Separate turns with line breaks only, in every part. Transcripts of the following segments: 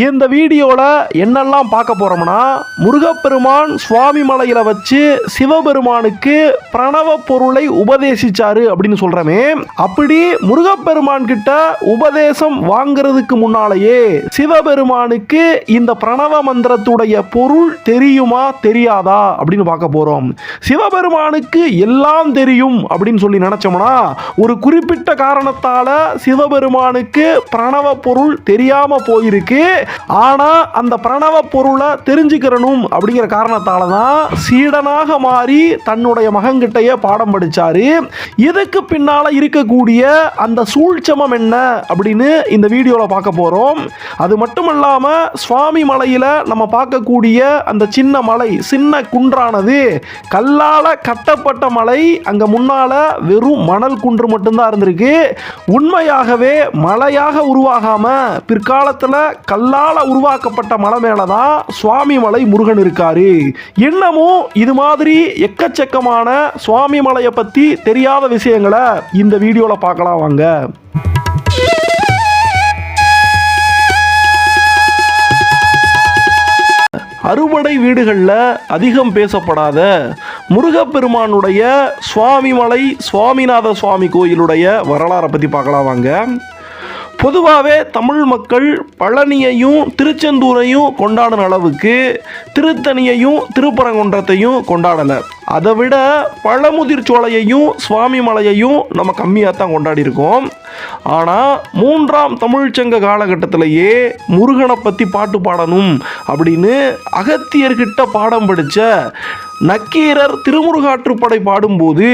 இந்த வீடியோவில் என்னெல்லாம் பார்க்க போகிறோம்னா முருகப்பெருமான் சுவாமி மலையில் வச்சு சிவபெருமானுக்கு பிரணவ பொருளை உபதேசிச்சாரு அப்படின்னு சொல்கிறமே அப்படி முருகப்பெருமான் கிட்ட உபதேசம் வாங்குறதுக்கு முன்னாலேயே சிவபெருமானுக்கு இந்த பிரணவ மந்திரத்துடைய பொருள் தெரியுமா தெரியாதா அப்படின்னு பார்க்க போகிறோம் சிவபெருமானுக்கு எல்லாம் தெரியும் அப்படின்னு சொல்லி நினச்சோம்னா ஒரு குறிப்பிட்ட காரணத்தால் சிவபெருமானுக்கு பிரணவ பொருள் தெரியாமல் போயிருக்கு. ஆனால் அந்த பிரணவ பொருளை தெரிஞ்சுக்கிறணும் அப்படிங்கிற காரணத்தால தான் சீடனாக மாறி தன்னுடைய மகன்கிட்டயே பாடம் படித்தார் இதுக்கு பின்னால் இருக்கக்கூடிய அந்த சூழ்ச்சமம் என்ன அப்படின்னு இந்த வீடியோவில் பார்க்க போகிறோம் அது மட்டும் இல்லாமல் சுவாமி மலையில் நம்ம பார்க்கக்கூடிய அந்த சின்ன மலை சின்ன குன்றானது கல்லால் கட்டப்பட்ட மலை அங்கே முன்னால் வெறும் மணல் குன்று மட்டும்தான் இருந்திருக்கு. உண்மையாகவே மலையாக உருவாகாமல் பிற்காலத்தில் கல்லால் உருவாக்கப்பட்ட மலை மேலே தான் சுவாமி மலை முருகன் இருக்காரு. இன்னமும் இது மாதிரி எக்கச்சக்கமான சுவாமி மலையை பற்றி தெரியாத விஷயங்களை இந்த வீடியோவில் பார்க்கலாம் வாங்க. அறுபடை வீடுகளில் அதிகம் பேசப்படாத முருகப்பெருமானுடைய சுவாமிமலை சுவாமிநாத சுவாமி கோயிலுடைய வரலாறை பற்றி பார்க்கலாம் வாங்க. பொதுவாகவே தமிழ் மக்கள் பழனியையும் திருச்செந்தூரையும் கொண்டாடின அளவுக்கு திருத்தணியையும் திருப்பரங்குன்றத்தையும் கொண்டாடலை அதை விட பழமுதிர் சோலையையும் சுவாமி மலையையும் நம்ம கம்மியாக தான் கொண்டாடியிருக்கோம். ஆனால் மூன்றாம் தமிழ்ச்சங்க காலகட்டத்திலேயே முருகனை பற்றி பாட்டு பாடணும் அப்படின்னு அகத்தியர்கிட்ட பாடம் படித்த நக்கீரர் திருமுருகாற்றுப்படை பாடும்போது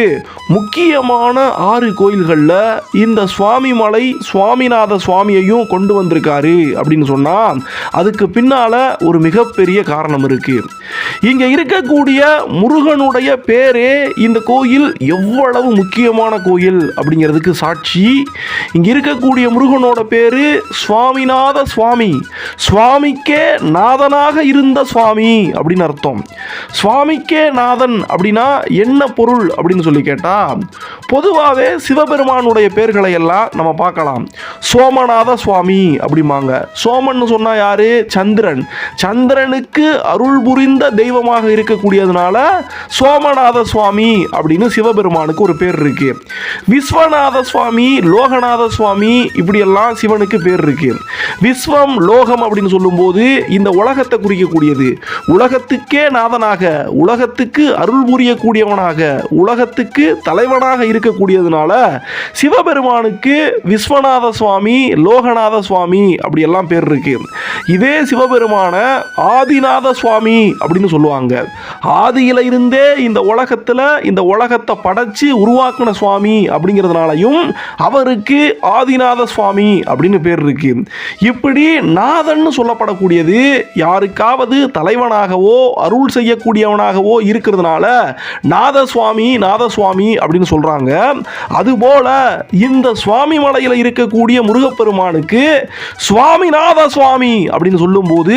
முக்கியமான ஆறு கோயில்களில் இந்த சுவாமி மலை சுவாமிநாத சுவாமியையும் கொண்டு வந்திருக்காரு அப்படின்னு சொன்னால் அதுக்கு பின்னால் ஒரு மிகப்பெரிய காரணம் இருக்குது இங்கே இருக்கக்கூடிய முருகனுடைய பேரே இந்த கோயில் எவ்வளவு முக்கியமான கோயில் அப்படிங்கிறதுக்கு சாட்சி. இங்கே இருக்கக்கூடிய முருகனோட பேர் சுவாமிநாத சுவாமி. சுவாமிக்கே நாதனாக இருந்த சுவாமி அப்படின்னு அர்த்தம். சுவாமிக்கே நாதன் அப்படின்னா என்ன பொருள் அப்படின்னு சொல்லி கேட்டால் பொதுவாகவே சிவபெருமானுடைய பேர்களை எல்லாம் நம்ம பார்க்கலாம். சோமநாத சுவாமி அப்படிம்பாங்க. சோமன் சொன்னால் யாரு? சந்திரன். சந்திரனுக்கு அருள் புரிந்த தெய்வமாக இருக்கக்கூடியதுனால சோமநாத சுவாமி அப்படின்னு சிவபெருமானுக்கு ஒரு பேர் இருக்கு. விஸ்வநாத சுவாமி லோகநாத சுவாமி இப்படியெல்லாம் சிவனுக்கு பேர் இருக்கு. விஸ்வம் லோகம் அப்படின்னு சொல்லும்போது இந்த உலகத்தை குறிக்கக்கூடியது. உலகத்துக்கே நாதனாக உலகத்துக்கு அருள் புரியக்கூடியவனாக உலகத்துக்கு தலைவனாக இருக்கக்கூடியதுனால சிவபெருமானுக்கு விஸ்வநாத சுவாமி லோகநாத சுவாமி அப்படியெல்லாம் பேர் இருக்கு. இதே சிவபெருமான ஆதிநாத சுவாமி அப்படின்னு சொல்லுவாங்க. ஆதியில இருந்தே இந்த உலகத்தில் இந்த உலகத்தை படைச்சு உருவாக்கின சுவாமி அப்படிங்கிறதுனாலையும் அவருக்கு ஆதிநாத சுவாமி அப்படின்னு பேர் இருக்கு. இப்படி நாதன்னு சொல்லப்படக்கூடியது யாருக்காவது தலைவனாகவோ அருள் செய்யக்கூடியவனாகவோ இருக்கிறதுனால நாத சுவாமி நாத சுவாமி அப்படின்னு சொல்றாங்க. அதுபோல இந்த சுவாமி மலையில் இருக்கக்கூடிய முருகப்பெருமானுக்கு சுவாமிநாத சுவாமி அப்படின்னு சொல்லும்போது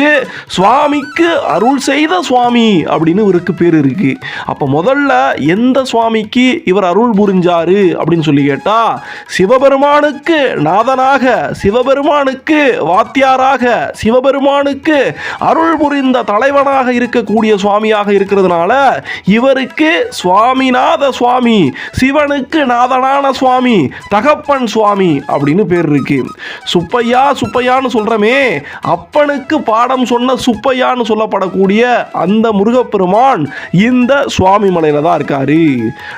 சுவாமிக்கு அருள் செய்த சுவாமி அப்படின்னு இவருக்கு பேர் இருக்கு. அப்போ முதல்ல எந்த சுவாமிக்கு இவர் அருள் புரிஞ்சாரு அப்படின்னு சொல்லி கேட்டா சிவபெருமானுக்கு நாதனாக சிவபெருமானுக்கு வாத்தியாராக சிவபெருமானுக்கு அருள் புரிந்த தலைவனாக இருக்கக்கூடிய சுவாமியாக இருக்கிறதுனால இவருக்கு சுவாமிநாத சுவாமி சிவனுக்கு நாதனான சுவாமி தகப்பன் சுவாமி அப்படின்னு பேர் இருக்கு. சுப்பையா சுப்பையான்னு சொல்றமே அப்பனுக்கு பாடம் சொன்ன சுப்பையான்னு சொல்லப்படக்கூடிய அந்த முருகப்பெருமான் இந்த சுவாமி மலையில தான் இருக்காரு.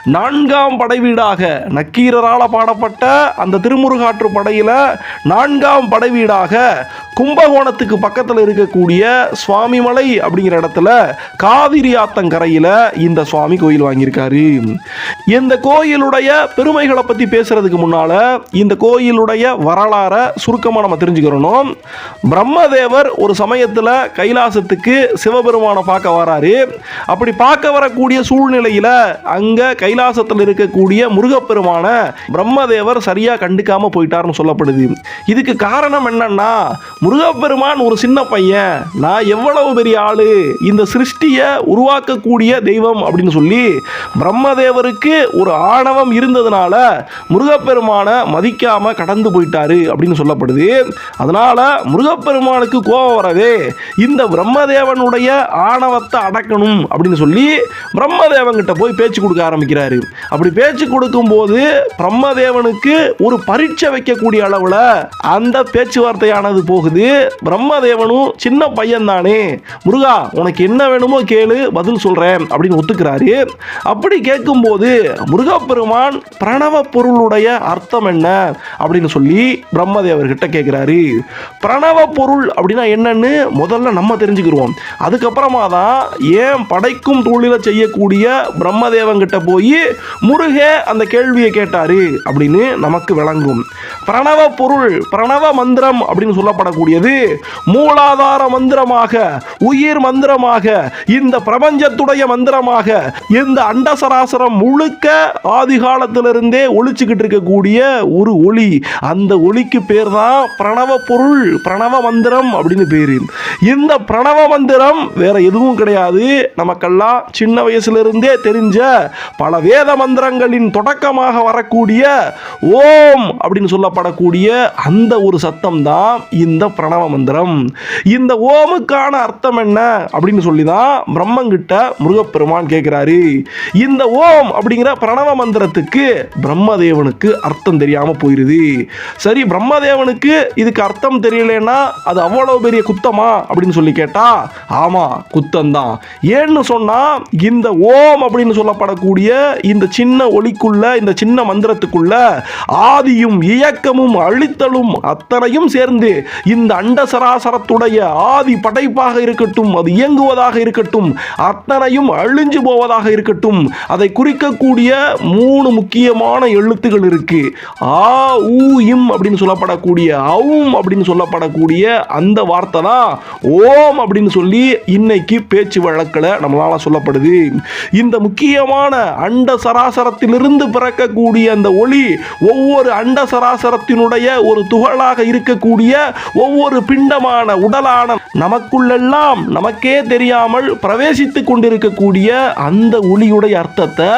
நான்காம் படை வீடாக நக்கீரரால பாடப்பட்ட அந்த திருமுருகாற்று படையில நான்காம் படை வீடாக கும்பகோணத்துக்கு பக்கத்தில் இருக்கக்கூடிய சுவாமிமலை அப்படிங்கிற இடத்துல காவிரி ஆத்தங்கரையில் இந்த சுவாமி கோயில் வாங்கியிருக்காரு. இந்த கோயிலுடைய பெருமைகளை பற்றி பேசுறதுக்கு முன்னால் இந்த கோயிலுடைய வரலாறை சுருக்கமாக நம்ம தெரிஞ்சுக்கிறணும். பிரம்மதேவர் ஒரு சமயத்தில் கைலாசத்துக்கு சிவபெருமானை பார்க்க வராரு. அப்படி பார்க்க வரக்கூடிய சூழ்நிலையில் அங்கே கைலாசத்தில் இருக்கக்கூடிய முருகப்பெருமான பிரம்மதேவர் சரியாக கண்டுக்காமல் போயிட்டார்னு சொல்லப்படுது. இதுக்கு காரணம் என்னன்னா முருகப்பெருமான் ஒரு சின்ன பையன். நான் எவ்வளவு பெரிய ஆளு? இந்த சிருஷ்டியை உருவாக்கக்கூடிய தெய்வம் அப்படின்னு சொல்லி பிரம்மதேவருக்கு ஒரு ஆணவம் இருந்ததுனால முருகப்பெருமானை மதிக்காம கடந்து போயிட்டாரு அப்படின்னு சொல்லப்படுது. அதனால முருகப்பெருமானுக்கு கோபம் வரவே இந்த பிரம்மதேவனுடைய ஆணவத்தை அடக்கணும் அப்படின்னு சொல்லி பிரம்மதேவன்கிட்ட போய் பேச்சு கொடுக்க ஆரம்பிக்கிறாரு. அப்படி பேச்சு கொடுக்கும்போது பிரம்மதேவனுக்கு ஒரு பரீட்சை வைக்கக்கூடிய அளவில் அந்த பேச்சுவார்த்தையானது போகுது. பிரம்மதேவனும் சின்ன பையன் தானே முருகா உனக்கு என்ன வேணுமோ கேளு பதில் சொல்கிறேன் அப்படின்னு ஒத்துக்கிறாரு. அப்படி கேட்கும்போது முருகப்பெருமான் பிரணவ பொருளுடைய அர்த்தம் என்ன? அப்படின்னு சொல்லி பிரம்மதேவர்கிட்ட கேட்குறாரு. பிரணவ பொருள் அப்படின்னா என்னன்னு முதல்ல நம்ம தெரிஞ்சுக்கிடுவோம் அதுக்கப்புறமா தான் ஏன் படைக்கும் தொழிலை செய்யக்கூடிய பிரம்மதேவன்கிட்ட போய் முருகே அந்த கேள்வியை கேட்டாரு அப்படின்னு நமக்கு விளங்கும். பிரணவ பொருள் பிரணவ மந்திரம் அப்படின்னு சொல்லப்படக்கூடியது. மூலாதார மந்திரமாக உயிர் மந்திரமாக இந்த பிரபஞ்சத்துடைய மந்திரமாக இந்த அண்டசராசரம் முழுக்க ஆதி காலத்திலிருந்தே ஒழிச்சுக்கிட்டு இருக்கக்கூடிய ஒரு ஒளி. அந்த ஒளிக்கு பேர் தான் பிரணவ பொருள் பிரணவ மந்திரம் அப்படின்னு பேரு. இந்த பிரணவ மந்திரம் வேற எதுவும் கிடையாது. நமக்கெல்லாம் சின்ன வயசுல இருந்தே தெரிஞ்ச பல வேத மந்திரங்களின் தொடக்கமாக வரக்கூடிய ஓம் அப்படின்னு சொல்ல சொல்லப்படக்கூடிய அந்த ஒரு சத்தம் தான் இந்த பிரணவ மந்திரம். இந்த ஓமுக்கான அர்த்தம் என்ன? அப்படின்னு சொல்லி தான் பிரம்மங்கிட்ட முருகப்பெருமான் கேட்கிறாரு இந்த ஓம் அப்படிங்கிற பிரணவ மந்திரத்துக்கு பிரம்மதேவனுக்கு அர்த்தம் தெரியாம போயிருது. சரி பிரம்மதேவனுக்கு இதுக்கு அர்த்தம் தெரியலன்னா அது அவ்வளவு பெரிய குத்தமா? அப்படின்னு சொல்லி கேட்டா ஆமா குத்தம் தான் ஏன்னு சொன்னா இந்த ஓம் அப்படின்னு சொல்லப்படக்கூடிய இந்த சின்ன ஒளிக்குள்ள இந்த சின்ன மந்திரத்துக்குள்ள ஆதியும் இயக்க இயக்கமும் அழித்தலும் அத்தனையும் சேர்ந்து இந்த அண்ட சராசரத்துடைய ஆதி படைப்பாக இருக்கட்டும் அது இயங்குவதாக இருக்கட்டும் அத்தனையும் அழிஞ்சு போவதாக இருக்கட்டும் அதை குறிக்கக்கூடிய மூணு முக்கியமான எழுத்துகள் இருக்கு. ஆ ஊ இம் அப்படின்னு சொல்லப்படக்கூடிய அவும் அப்படின்னு சொல்லப்படக்கூடிய அந்த வார்த்தை தான் ஓம் அப்படின்னு சொல்லி இன்னைக்கு பேச்சு வழக்கில் நம்மளால சொல்லப்படுது. இந்த முக்கியமான அண்ட சராசரத்திலிருந்து பிறக்கக்கூடிய அந்த ஒளி ஒவ்வொரு அண்ட சராசர சராசரத்தினுடைய ஒரு துகளாக இருக்கக்கூடிய ஒவ்வொரு பிண்டமான உடலான நமக்குள்ளெல்லாம் நமக்கே தெரியாமல் பிரவேசித்துக் கொண்டிருக்கக்கூடிய அந்த ஒளியுடைய அர்த்தத்தை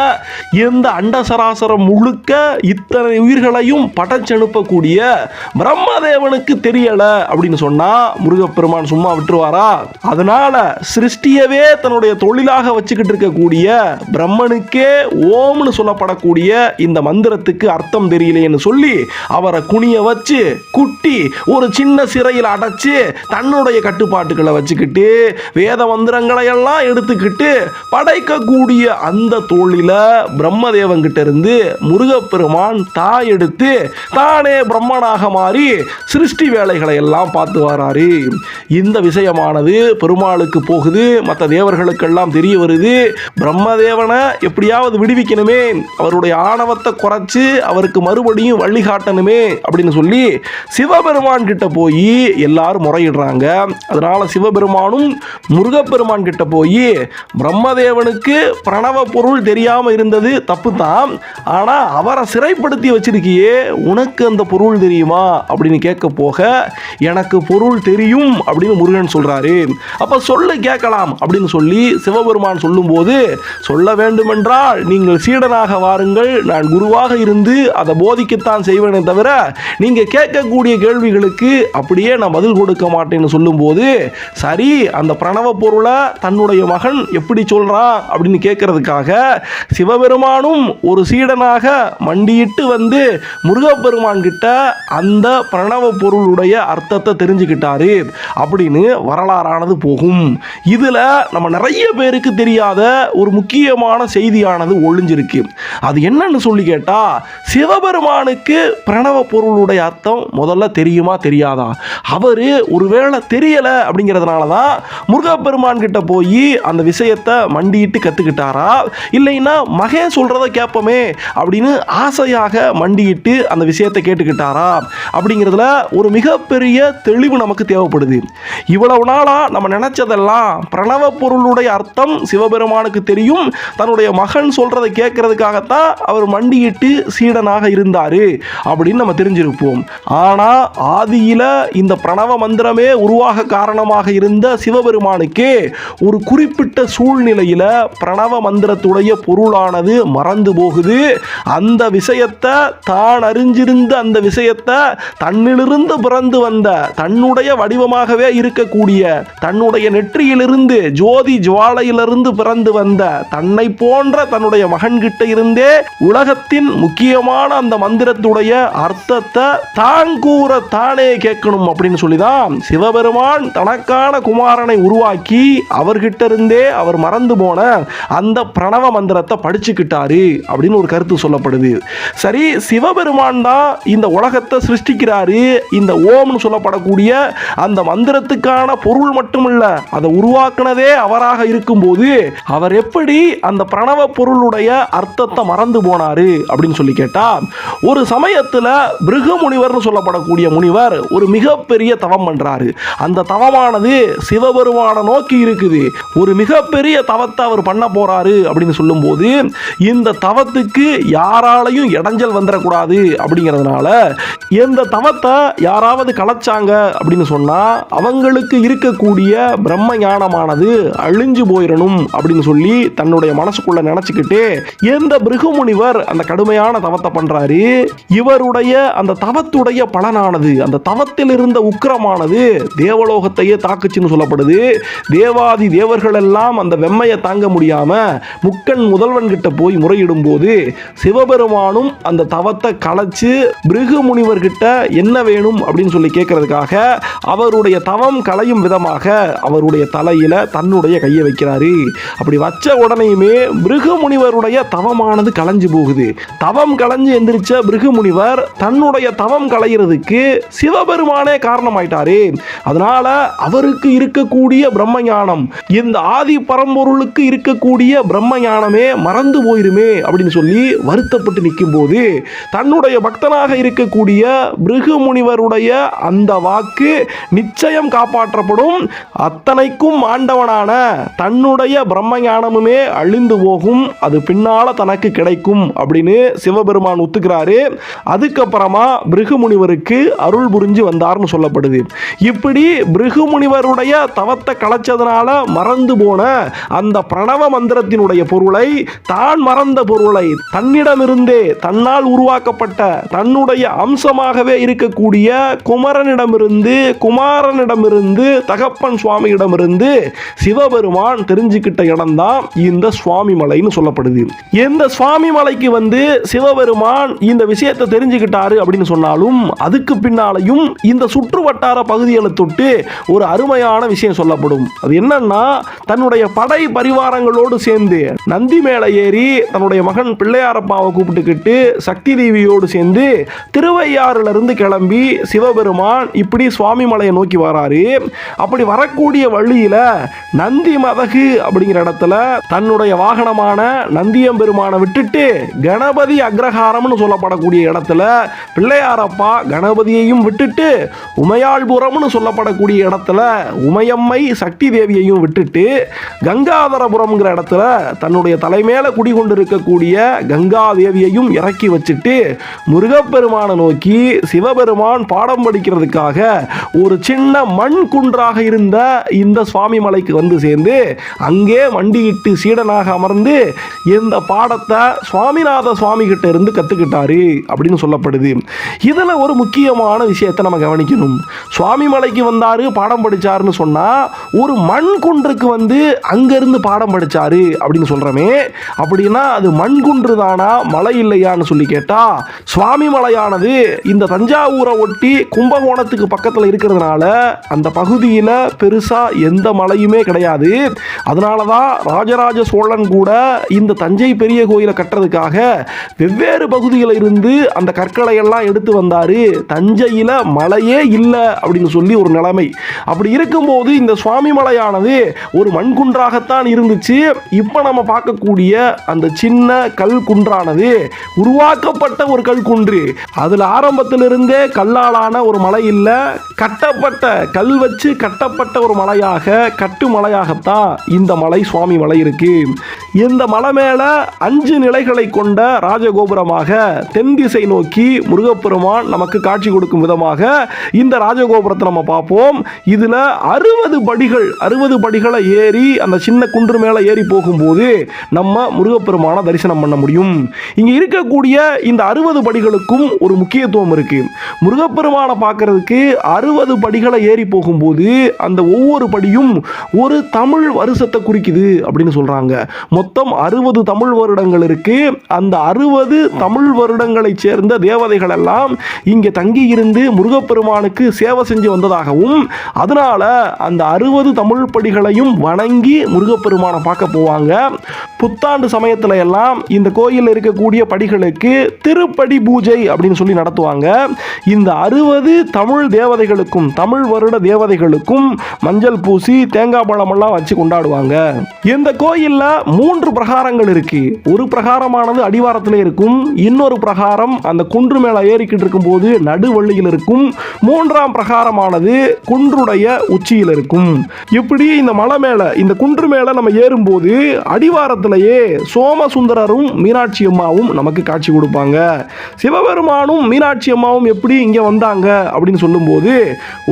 எந்த அண்ட சராசரம் முழுக்க இத்தனை உயிர்களையும் படைச்செனுப்பக்கூடிய பிரம்மதேவனுக்கு தெரியல அப்படின்னு சொன்னா முருகப்பெருமான் சும்மா விட்டுருவாரா? அதனால சிருஷ்டியவே தன்னுடைய தொழிலாக வச்சுக்கிட்டு இருக்கக்கூடிய பிரம்மனுக்கே ஓம்னு சொல்லப்படக்கூடிய இந்த மந்திரத்துக்கு அர்த்தம் தெரியலையேன்னு சொல்லி அவரை குனிய வச்சு குட்டி ஒரு சின்ன சிறையில் அடைச்சு தன்னுடைய கட்டுப்பாட்டுகளை வச்சுக்கிட்டு வேத மந்திரங்களை எல்லாம் எடுத்துக்கிட்டு படைக்கக்கூடிய அந்த தோழில பிரம்மதேவன் கிட்ட இருந்து முருகப்பெருமான் தாய் எடுத்து தானே பிரம்மனாக மாறி சிருஷ்டி வேலைகளை எல்லாம் பார்த்து வராரு. இந்த விஷயமானது பெருமாளுக்கு போகுது மற்ற தேவர்களுக்கெல்லாம் தெரிய வருது. பிரம்மதேவனை எப்படியாவது விடுவிக்கணுமே. அவருடைய ஆணவத்தை குறைச்சு அவருக்கு மறுபடியும் வழிகாட்டணுமே. காட்டணுமே அப்படின்னு சொல்லி சிவபெருமான் கிட்ட போய் எல்லாரும் முறையிடுறாங்க. அதனால சிவபெருமானும் முருகப்பெருமான் கிட்ட போய் பிரம்மதேவனுக்கு பிரணவ பொருள் தெரியாம இருந்தது தப்பு தான் ஆனா அவரை சிறைப்படுத்தி வச்சிருக்கியே உனக்கு அந்த பொருள் தெரியுமா? அப்படின்னு கேட்க போக எனக்கு பொருள் தெரியும் அப்படின்னு முருகன் சொல்றாரு. அப்ப சொல்லு கேட்கலாம் அப்படின்னு சொல்லி சிவபெருமான் சொல்லும்போது சொல்ல வேண்டுமென்றால் நீங்கள் சீடனாக வாருங்கள் நான் குருவாக இருந்து அதை போதிக்கத்தான் செய்வேனே தவிர நீங்க கேட்கக்கூடிய கேள்விகளுக்கு அப்படியே நான் பதில் கொடுக்க மாட்டேன்னு சொல்லும்போது சரி அந்த பிரணவ பொருளை தன்னுடைய மகன் எப்படி சொல்கிறான் அப்படின்னு கேட்கறதுக்காக சிவபெருமானும் ஒரு சீடனாக மண்டியிட்டு வந்து முருகப்பெருமான் கிட்ட அந்த பிரணவ பொருளுடைய அர்த்தத்தை தெரிஞ்சுக்கிட்டாரு அப்படின்னு வரலாறானது போகும். இதுல நம்ம நிறைய பேருக்கு தெரியாத ஒரு முக்கியமான செய்தியானது ஒழிஞ்சிருக்கு அது என்னன்னு சொல்லி கேட்டா சிவபெருமானுக்கு பிரணவ பொருளுடைய அர்த்தம் முதல்ல தெரியுமா தெரியாதா? அவரு ஒருவேளை தெரியல அப்படிங்கிறதுனால தான் முருகப்பெருமான் கிட்ட போய் அந்த விஷயத்தை மண்டியிட்டு கத்துக்கிட்டாரா? இல்லைன்னா மகன் சொல்கிறத கேட்போமே அப்படின்னு ஆசையாக மண்டியிட்டு அந்த விஷயத்தை கேட்டுக்கிட்டாரா? அப்படிங்கிறதுல ஒரு மிகப்பெரிய தெளிவு நமக்கு தேவைப்படுது. இவ்வளவு நாளா நம்ம நினைச்சதெல்லாம் பிரணவ பொருளுடைய அர்த்தம் சிவபெருமானுக்கு தெரியும். தன்னுடைய மகன் சொல்றதை கேட்கறதுக்காகத்தான் அவர் மண்டியிட்டு சீடனாக இருந்தாரு. அப்படின்னு அப்படின்னு நம்ம தெரிஞ்சிருப்போம். ஆனால் ஆதியில இந்த பிரணவ மந்திரமே உருவாக காரணமாக இருந்த சிவபெருமானுக்கு ஒரு குறிப்பிட்ட சூழ்நிலையில் பிரணவ மந்திரத்துடைய பொருளானது மறந்து போகுது. அந்த விஷயத்தை தான் அறிஞ்சிருந்த அந்த விஷயத்தை தன்னிலிருந்து பிறந்து வந்த தன்னுடைய வடிவமாகவே இருக்கக்கூடிய தன்னுடைய நெற்றியிலிருந்து ஜோதி ஜுவாலையிலிருந்து பிறந்து வந்த தன்னை போன்ற தன்னுடைய மகன்கிட்ட இருந்தே உலகத்தின் முக்கியமான அந்த மந்திரத்துடைய அர்த்தத்தை தான் கூற தானே கேட்கணும் அப்படின்னு சொல்லி தான் சிவபெருமான் தனக்கான குமாரனை உருவாக்கி அவர்கிட்ட இருந்தே அவர் மறந்து போன அந்த பிரணவ மந்திரத்தை படிச்சுக்கிட்டாரு அப்படின்னு ஒரு கருத்து சொல்லப்படுது. சரி சிவபெருமான் தான் இந்த உலகத்தை சிருஷ்டிக்கிறாரு. இந்த ஓம்னு சொல்லப்படக்கூடிய அந்த மந்திரத்துக்கான பொருள் மட்டுமில்ல அதை உருவாக்குனதே அவராக இருக்கும்போது அவர் எப்படி அந்த பிரணவ பொருளுடைய அர்த்தத்தை மறந்து போனாரு அப்படின்னு சொல்லி கேட்டா ஒரு சமயத்துல பிருகு முனிவர்னு சொல்லப்படக்கூடிய முனிவர் ஒரு மிகப்பெரிய தவம் பண்ணுறாரு அந்த தவமானது சிவபெருமானை நோக்கி இருக்குது ஒரு மிகப்பெரிய தவத்தை அவர் பண்ண போறாரு அப்படின்னு சொல்லும்போது இந்த தவத்துக்கு யாராலையும் இடைஞ்சல் வந்துடக்கூடாது அப்படிங்கிறதுனால இந்த தவத்தை யாராவது கலைச்சாங்க அப்படின்னு சொன்னால் அவங்களுக்கு இருக்கக்கூடிய பிரம்ம ஞானமானது அழிஞ்சு போயிடணும் அப்படின்னு சொல்லி தன்னுடைய மனசுக்குள்ளே நினச்சிக்கிட்டு எந்த பிருகுமுனிவர் அந்த கடுமையான தவத்தை பண்றாரு இவருடைய அந்த தவத்துடைய பலனானது அந்த தவத்தில் இருந்த உக்கிரமானது தேவலோகத்தையே தாக்குச்சுன்னு சொல்லப்படுது. தேவாதி தேவர்கள் எல்லாம் அந்த வெம்மையை தாங்க முடியாம முக்கன் முதல்வன் கிட்ட போய் முறையிடும் போது சிவபெருமானும் அந்த தவத்தை களைச்சு பிருகு முனிவர்கிட்ட என்ன வேணும் அப்படின்னு சொல்லி கேட்கறதுக்காக அவருடைய தவம் கலையும் விதமாக அவருடைய தலையில தன்னுடைய கையை வைக்கிறாரு. அப்படி வச்ச உடனேயுமே பிருகு முனிவருடைய தவமானது கலைஞ்சு போகுது. தவம் களைஞ்சு எந்திரிச்ச பிருகு முனிவர் தன்னுடைய தவம் கலையிறதுக்கு சிவபெருமானே காரணமாயிட்டாரு. அதனால அவருக்கு இருக்கக்கூடிய பிரம்ம ஞானம் இந்த ஆதி பரம்பொருளுக்கு இருக்கக்கூடிய பிரம்ம ஞானமே மறந்து போயிருமே அப்படின்னு சொல்லி வருத்தப்பட்டு நிற்கும் போது தன்னுடைய பக்தனாக இருக்கக்கூடிய பிருகு முனிவருடைய அந்த வாக்கு நிச்சயம் காப்பாற்றப்படும். அத்தனைக்கும் ஆண்டவனான தன்னுடைய பிரம்ம ஞானமுமே அழிந்து போகும். அது பின்னால தனக்கு கிடைக்கும் அப்படின்னு சிவபெருமான் ஒத்துக்கிறாரு. அதுக்கு அதுக்கப்புறமா பிருகு முனிவருக்கு அருள் புரிஞ்சு வந்தார்னு சொல்லப்படுது. இப்படி பிருகு முனிவருடைய தவத்தை கலைச்சதுனால மறந்து போன அந்த பிரணவ மந்திரத்தினுடைய பொருளை தான் மறந்த பொருளை தன்னிடமிருந்தே தன்னால் உருவாக்கப்பட்ட தன்னுடைய அம்சமாகவே இருக்கக்கூடிய குமரனிடமிருந்து குமாரனிடமிருந்து தகப்பன் சுவாமியிடமிருந்து சிவபெருமான் தெரிஞ்சுக்கிட்ட இடம்தான் இந்த சுவாமி மலைன்னு சொல்லப்படுது. இந்த சுவாமி மலைக்கு வந்து சிவபெருமான் இந்த விஷயத்தை தெரிஞ்சுக்கிட்டாரு அப்படின்னு சொன்னாலும் அதுக்கு பின்னாலையும் இந்த சுற்று வட்டார பகுதிகளை தொட்டு ஒரு அருமையான விஷயம் சொல்லப்படும். அது என்னன்னா தன்னுடைய படை பரிவாரங்களோடு சேர்ந்து நந்தி மேலே ஏறி தன்னுடைய மகன் பிள்ளையாரப்பாவை கூப்பிட்டுக்கிட்டு சக்தி தேவியோடு சேர்ந்து திருவையாறுலேருந்து கிளம்பி சிவபெருமான் இப்படி சுவாமி மலையை நோக்கி வராரு. அப்படி வரக்கூடிய வழியில் நந்தி மதகு அப்படிங்கிற இடத்துல தன்னுடைய வாகனமான நந்தியம்பெருமானை விட்டுட்டு கணபதி அக்ரஹாரம்னு சொல்லப்படக்கூடிய இடத்துல பிள்ளையாரப்பா கணபதியையும் விட்டுட்டு உமையாள்புரம்னு சொல்லப்படக்கூடிய இடத்துல உமையம்மை சக்தி தேவியையும் விட்டுட்டு கங்காதரபுரம்ங்கிற இடத்துல தன்னுடைய தலைமையில குடிகொண்டு இருக்கக்கூடிய கங்கா தேவியையும் இறக்கி வச்சுட்டு முருகப்பெருமானை நோக்கி சிவபெருமான் பாடம் படிக்கிறதுக்காக ஒரு சின்ன மண் குன்றாக இருந்த இந்த சுவாமி மலைக்கு வந்து சேர்ந்து அங்கே மண்டியிட்டு சீடனாக அமர்ந்து இந்த பாடத்தை சுவாமிநாத சுவாமி கிட்ட இருந்து கத்துக்கிட்டாரு அப்படின்னு சொல்லப்படுது இதுல ஒரு முக்கியமான விஷயத்தை நம்ம கவனிக்கணும். சுவாமி மலைக்கு வந்தாரு பாடம் படிச்சாருன்னு சொன்னா ஒரு மண் குன்றுக்கு வந்து அங்கிருந்து பாடம் படிச்சாரு அப்படின்னு சொல்கிறோமே அப்படின்னா அது மண் குன்று தானா மலை இல்லையான்னு சொல்லி கேட்டால் சுவாமி மலையானது இந்த தஞ்சாவூரை ஒட்டி கும்பகோணத்துக்கு பக்கத்தில் இருக்கிறதுனால அந்த பகுதியில் பெருசா எந்த மலையுமே கிடையாது. அதனால தான் ராஜராஜ சோழன் கூட இந்த தஞ்சை பெரிய கோயிலை கட்டுறதுக்காக வெவ்வேறு பகுதிகளில் இருந்து அந்த மக்களை எல்லாம் எடுத்து வந்தார் தஞ்சையில் மலையே இல்லை அப்படின்னு சொல்லி ஒரு நிலைமை. அப்படி இருக்கும்போது இந்த சுவாமி மலையானது ஒரு மண்குன்றாகத்தான் இருந்துச்சு. இப்போ நம்ம பார்க்கக்கூடிய அந்த சின்ன கல் குன்றானது உருவாக்கப்பட்ட ஒரு கல் குன்று. அதில் ஆரம்பத்திலிருந்தே கல்லாலான ஒரு மலை இல்லை. கட்டப்பட்ட கல் வச்சு கட்டப்பட்ட ஒரு மலையாக கட்டு மலையாகத்தான் இந்த மலை சுவாமி மலை இருக்கு. இந்த மலை மேலே அஞ்சு நிலைகளை கொண்ட ராஜகோபுரமாக தென் திசை நோக்கி முருகப்பெருமான் நமக்கு காட்சி கொடுக்கும் விதமாக இந்த ராஜகோபுரத்தை நம்ம பார்ப்போம். இதில் அறுபது படிகள் அறுபது படிகளை ஏறி அந்த சின்ன குன்று மேலே ஏறி போகும்போது நம்ம முருகப்பெருமானை தரிசனம் பண்ண முடியும். இங்கே இருக்கக்கூடிய இந்த அறுபது படிகளுக்கும் ஒரு முக்கியத்துவம் இருக்கு. முருகப்பெருமானை பார்க்கறதுக்கு அறுபது படிகளை ஏறி போகும்போது அந்த ஒவ்வொரு படியும் ஒரு தமிழ் வருஷத்தை குறிக்குது அப்படின்னு சொல்றாங்க. மொத்தம் அறுபது தமிழ் வருடங்கள் இருக்கு. அந்த அறுபது தமிழ் வருடங்களைச் சேர்ந்த தேவதைகள் எல்லாம் இங்கே தங்கியிருந்து முருகப்பெருமானுக்கு சேவை செஞ்சு வந்ததாகவும் அதனால் அந்த அறுபது தமிழ் படிகளையும் வணங்கி முருகப்பெருமானை பார்க்க போவாங்க. புத்தாண்டு சமயத்தில் எல்லாம் இந்த கோயிலில் இருக்கக்கூடிய படிகளுக்கு திருப்படி பூஜை அப்படின்னு சொல்லி நடத்துவாங்க. இந்த அறுபது தமிழ் தேவதைகளுக்கும் தமிழ் வருட தேவதைகளுக்கும் மஞ்சள் பூசி தேங்காய் பழமெல்லாம் வச்சு கொண்டாடுவாங்க. இந்த கோயிலில் மூன்று பிரகாரங்கள் இருக்கு. ஒரு பிரகாரமானது அடிவாரத்தில் இருக்கும் இன்னொரு பிரகாரம் அந்த குண்டு குன்று மேலே ஏறிக்கிட்டு இருக்கும்போது நடுவள்ளியில் இருக்கும். மூன்றாம் பிரகாரமானது குன்றுடைய உச்சியில் இருக்கும். இப்படி இந்த மலை மேலே இந்த குன்று மேலே நம்ம ஏறும்போது அடிவாரத்திலேயே சோமசுந்தரரும் மீனாட்சி அம்மாவும் நமக்கு காட்சி கொடுப்பாங்க. சிவபெருமானும் மீனாட்சி அம்மாவும் எப்படி இங்கே வந்தாங்க அப்படின்னு சொல்லும்போது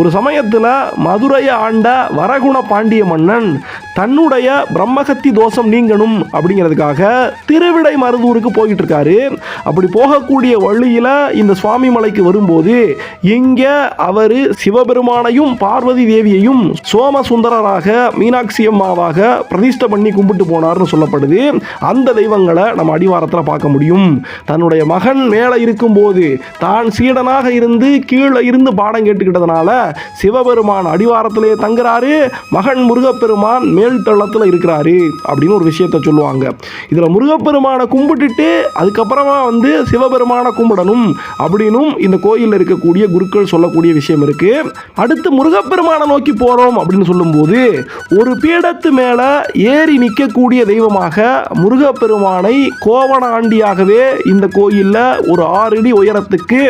ஒரு சமயத்தில் மதுரையை ஆண்ட வரகுண பாண்டிய மன்னன் தன்னுடைய பிரம்மகத்தி தோஷம் நீங்கணும் அப்படிங்கிறதுக்காக திருவிடை மருதூருக்கு போயிட்டு இருக்காரு. அப்படி போகக்கூடிய வழியில் இந்த சுவாமி மலைக்கு வரும்போது இங்கே அவர் சிவபெருமானையும் பார்வதி தேவியையும் சோமசுந்தரராக மீனாட்சி அம்மாவாக பிரதிஷ்டை பண்ணி கும்பிட்டு போனார்னு சொல்லப்படுது. அந்த தெய்வங்களை நம்ம அடிவாரத்தில் பார்க்க முடியும். தன்னுடைய மகன் மேலே இருக்கும்போது தான் சீடனாக இருந்து கீழே இருந்து பாடம் கேட்டுக்கிட்டதுனால சிவபெருமான் அடிவாரத்திலே தங்குறாரு மகன் முருகப்பெருமான் மேல் தளத்தில் இருக்கிறாரு அப்படின்னு ஒரு விஷயத்த சொல்லுவாங்க. இதில் முருகப்பெருமானை கும்பிட்டுட்டு அதுக்கப்புறமா வந்து சிவபெருமானை கும்பிடணும். அப்படின்னும் இந்த கோயிலில் இருக்கக்கூடிய குருக்கள் சொல்லக்கூடிய விஷயம் இருக்கு. அடுத்து முருகப்பெருமானை நோக்கி போகிறோம் அப்படின்னு சொல்லும்போது ஒரு பீடத்து மேலே ஏறி நிற்கக்கூடிய தெய்வமாக முருகப்பெருமானை கோவணாண்டியாகவே இந்த கோயிலில் ஒரு ஆறு அடி உயரத்துக்கு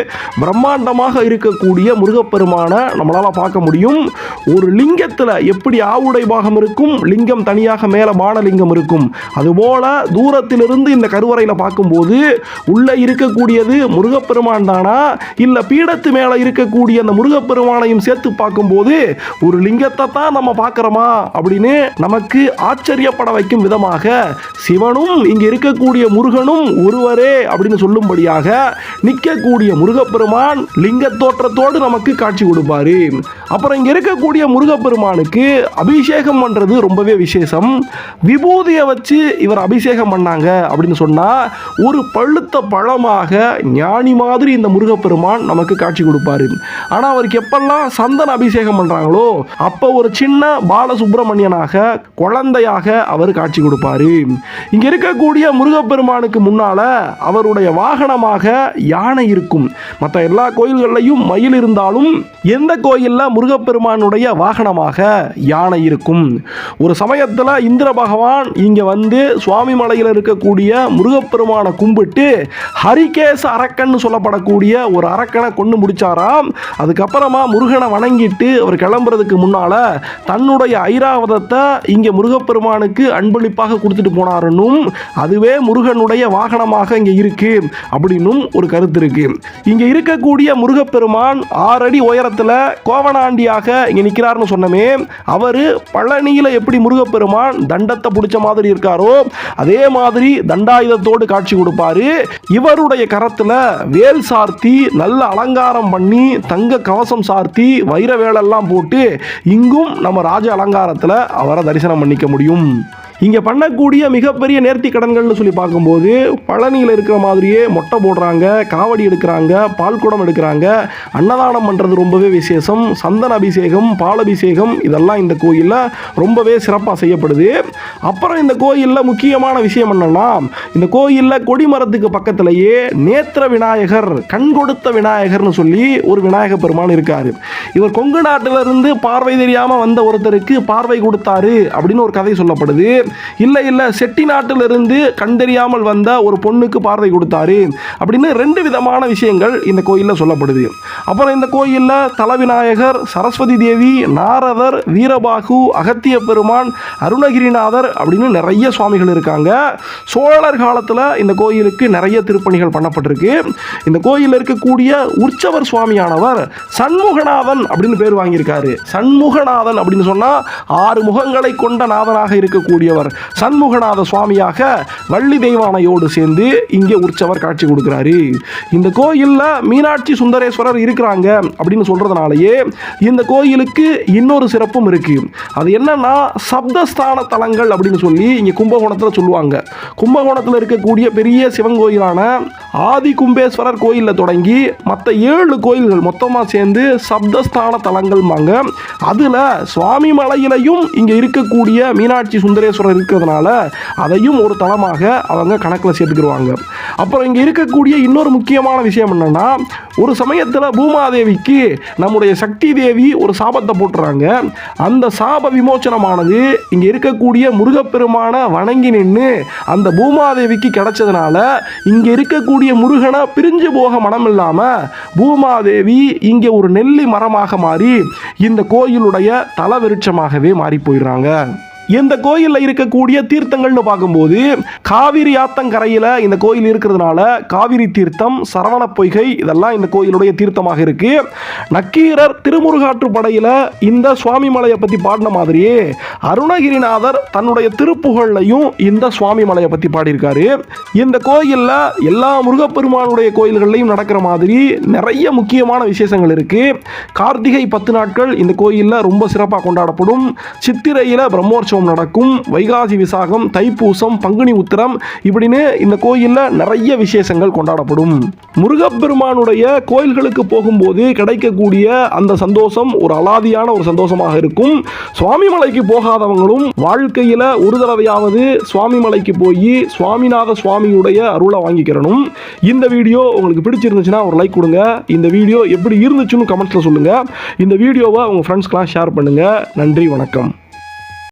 பிரம்மாண்டமாக இருக்கக்கூடிய முருகப்பெருமானை நம்மளால் பார்க்க முடியும். ஒரு லிங்கத்தில் எப்படி ஆவுடை பாகம் இருக்கும் லிங்கம் தனியாக மேலே பானலிங்கம் இருக்கும். அதுபோல தூரத்திலிருந்து இந்த கருவறையில் பார்க்கும்போது உள்ளே இருக்கக்கூடியது முருகப்பெருமான் தானா? இல்லை பீடத்து மேலே இருக்கக்கூடிய அந்த முருகப்பெருமானையும் சேர்த்து பார்க்கும்போது ஒரு லிங்கத்தை தான் நம்ம பார்க்குறோமா? அப்படின்னு நமக்கு ஆச்சரியப்பட வைக்கும் விதமாக சிவனும் இங்கே இருக்கக்கூடிய முருகனும் ஒருவரே அப்படின்னு சொல்லும்படியாக நிற்கக்கூடிய முருகப்பெருமான் லிங்க தோற்றத்தோடு நமக்கு காட்சி கொடுப்பாரு. அப்புறம் இங்கே இருக்கக்கூடிய முருகப்பெருமானுக்கு அபிஷேகம் பண்ணுறது ரொம்பவே விசேஷம். விபூதியை வச்சு இவர் அபிஷேகம் பண்ணாங்க அப்படின்னு சொன்னால் ஒரு பழுத்த பழமாக ஞான மாதிரி இந்த முருகப்பெருமான் நமக்கு காட்சி கொடுப்பாரு. ஆனால் அவருக்கு எப்பெல்லாம் சந்தன அபிஷேகம் பண்ணுறாங்களோ அப்போ ஒரு சின்ன பாலசுப்பிரமணியனாக குழந்தையாக அவர் காட்சி கொடுப்பாரு. இங்கே இருக்கக்கூடிய முருகப்பெருமானுக்கு முன்னால் அவருடைய வாகனமாக யானை இருக்கும். மற்ற எல்லா கோயில்கள்லையும் மயில் இருந்தாலும் எந்த கோயிலில் முருகப்பெருமானுடைய வாகனமாக யானை இருக்கும்? ஒரு சமயத்தில் இந்திர பகவான் இங்கே வந்து சுவாமி மலையில் இருக்கக்கூடிய முருகப்பெருமானை கும்பிட்டு ஹரிகேச அரக்க அரக்கன் சொல்லப்படக்கூடிய ஒரு அரக்கனை கொண்டு முடிச்சாராம். அதுக்கப்புறமா முருகனை வணங்கிட்டு அவர் கிளம்புறதுக்கு முன்னால் தன்னுடைய ஐராவதத்தை இங்கே முருகப்பெருமானுக்கு அன்பளிப்பாக கொடுத்துட்டு போனாருன்னும் அதுவே முருகனுடைய வாகனமாக இங்கே இருக்கு அப்படின்னும் ஒரு கருத்து இருக்கு. இங்கே இருக்கக்கூடிய முருகப்பெருமான் ஆறடி உயரத்தில் கோவனாண்டியாக இங்கே நிற்கிறார்னு சொன்னமே அவர் பழனியில் எப்படி முருகப்பெருமான் தண்டத்தை பிடிச்ச மாதிரி இருக்காரோ அதே மாதிரி தண்டாயுதத்தோடு காட்சி கொடுப்பாரு. இவருடைய கரத்தில் வேல் சார்த்தி நல்ல அலங்காரம் பண்ணி தங்க கவசம் சார்த்தி வைர வேலெல்லாம் போட்டு இங்கும் நம்ம ராஜ அலங்காரத்தில் அவரை தரிசனம் பண்ணிக்க முடியும். இங்கே பண்ணக்கூடிய மிகப்பெரிய நேர்த்தி கடன்கள்னு சொல்லி பார்க்கும்போது பழனியில் இருக்கிற மாதிரியே மொட்டை போடுறாங்க காவடி எடுக்கிறாங்க பால்குடம் எடுக்கிறாங்க. அன்னதானம் பண்ணுறது ரொம்பவே விசேஷம். சந்தன அபிஷேகம் பாலபிஷேகம் இதெல்லாம் இந்த கோயிலில் ரொம்பவே சிறப்பாக செய்யப்படுது. அப்புறம் இந்த கோயிலில் முக்கியமான விஷயம் என்னென்னா இந்த கோயிலில் கொடிமரத்துக்கு பக்கத்திலேயே நேத்திர விநாயகர் கண் கொடுத்த விநாயகர்னு சொல்லி ஒரு விநாயக பெருமான் இருக்கார். இவர் கொங்கு நாட்டிலிருந்து பார்வை தெரியாமல் வந்த ஒருத்தருக்கு பார்வை கொடுத்தாரு அப்படின்னு ஒரு கதை சொல்லப்படுது. இல்லை இல்லை செட்டி நாட்டிலிருந்து கண்டறியாமல் வந்த ஒரு பொண்ணுக்கு பார்வை கொடுத்தாரு. அப்படின்னு ரெண்டு விதமான விஷயங்கள் இந்த கோயிலில் சொல்லப்படுது. அப்புறம் இந்த கோயிலில் தலவிநாயகர் சரஸ்வதி தேவி நாரதர் வீரபாகு அகத்திய பெருமான் அருணகிரிநாதர் அப்படின்னு நிறைய சுவாமிகள் இருக்காங்க. சோழர் காலத்தில் இந்த கோயிலுக்கு நிறைய திருப்பணிகள் பண்ணப்பட்டிருக்கு. இந்த கோயிலில் இருக்கக்கூடிய உற்சவர் சுவாமியானவர் சண்முகநாதன் அப்படின்னு பேர் வாங்கியிருக்காரு. சண்முகநாதன் அப்படின்னு சொன்னால் ஆறு முகங்களை கொண்ட நாதனாக இருக்கக்கூடிய இருக்கக்கூடியவர் சண்முகநாத சுவாமியாக வள்ளி தெய்வானையோடு சேர்ந்து இங்கே உற்சவர் காட்சி கொடுக்குறாரு. இந்த கோயிலில் மீனாட்சி சுந்தரேஸ்வரர் இருக்கிறாங்க அப்படின்னு சொல்றதுனாலயே இந்த கோயிலுக்கு இன்னொரு சிறப்பும் இருக்கு. அது என்னன்னா சப்தஸ்தான தலங்கள் அப்படின்னு சொல்லி இங்கே கும்பகோணத்தில் சொல்லுவாங்க. கும்பகோணத்தில் இருக்கக்கூடிய பெரிய சிவன் கோயிலான ஆதி கும்பேஸ்வரர் கோயிலில் தொடங்கி மற்ற ஏழு கோயில்கள் மொத்தமாக சேர்ந்து சப்தஸ்தான தலங்கள்மாங்க அதில் சுவாமி மலையிலையும் இங்கே இருக்கக்கூடிய மீனாட்சி சுந்தரேஸ்வரர் இருக்கிறதுனால அதையும் ஒரு தளமாக அவங்க கணக்கில் சேர்த்துக்கிடுவாங்க அப்புறம் இங்கே இருக்கக்கூடிய இன்னொரு முக்கியமான விஷயம் என்னென்னா ஒரு சமயத்தில் பூமாதேவிக்கு நம்முடைய சக்தி தேவி ஒரு சாபத்தை போட்டுறாங்க. அந்த சாப விமோச்சனமானது இங்கே இருக்கக்கூடிய முருகப்பெருமான வணங்கி நின்று அந்த பூமாதேவிக்கு கிடைச்சதுனால இங்கே இருக்கக்கூடிய முருகனை பிரிஞ்சு போக மனம் இல்லாமல் பூமாதேவி இங்கே ஒரு நெல்லி மரமாக மாறி இந்த கோயிலுடைய தலவிருட்சமாகவே மாறி போயிடுறாங்க. இந்த கோயிலில் இருக்கக்கூடிய தீர்த்தங்கள்னு பார்க்கும்போது காவிரி ஆத்தங்கரையில் இந்த கோயில் இருக்கிறதுனால காவிரி தீர்த்தம் சரவண பொய்கை இதெல்லாம் இந்த கோயிலுடைய தீர்த்தமாக இருக்கு. நக்கீரர் திருமுருகாற்று படையில் இந்த சுவாமி மலையை பற்றி பாடின மாதிரியே அருணகிரிநாதர் தன்னுடைய திருப்புகழ்லையும் இந்த சுவாமி மலையை பற்றி பாடியிருக்காரு. இந்த கோயிலில் எல்லா முருகப்பெருமானுடைய கோயில்கள்லையும் நடக்கிற மாதிரி நிறைய முக்கியமான விசேஷங்கள் இருக்கு. கார்த்திகை பத்து நாட்கள் இந்த கோயிலில் ரொம்ப சிறப்பாக கொண்டாடப்படும். சித்திரையில் பிரம்மோற்சவம் நடக்கும். வைகாசி விசாகம் தைப்பூசம் பங்குனி உத்திரம் இப்படின்னு இந்த கோயிலில் நிறைய விசேஷங்கள் கொண்டாடப்படும். முருகப்பெருமானுடைய கோயில்களுக்கு போகும்போது கிடைக்கக்கூடிய அந்த சந்தோஷம் ஒரு அலாதியான ஒரு சந்தோஷமாக இருக்கும். சுவாமி மலைக்கு போகாதவங்களும் வாழ்க்கையில் ஒரு தடவையாவது சுவாமி மலைக்கு போய் சுவாமிநாத சுவாமியுடைய அருளை வாங்கிக்கிறணும் இந்த வீடியோ உங்களுக்கு பிடிச்சிருந்துச்சுன்னா ஒரு லைக் கொடுங்க. இந்த வீடியோ எப்படி இருந்துச்சுன்னு கமெண்ட்ஸில் சொல்லுங்கள் இந்த வீடியோவை உங்கள் ஃப்ரெண்ட்ஸ்க்கெலாம் ஷேர் பண்ணுங்கள் நன்றி வணக்கம்.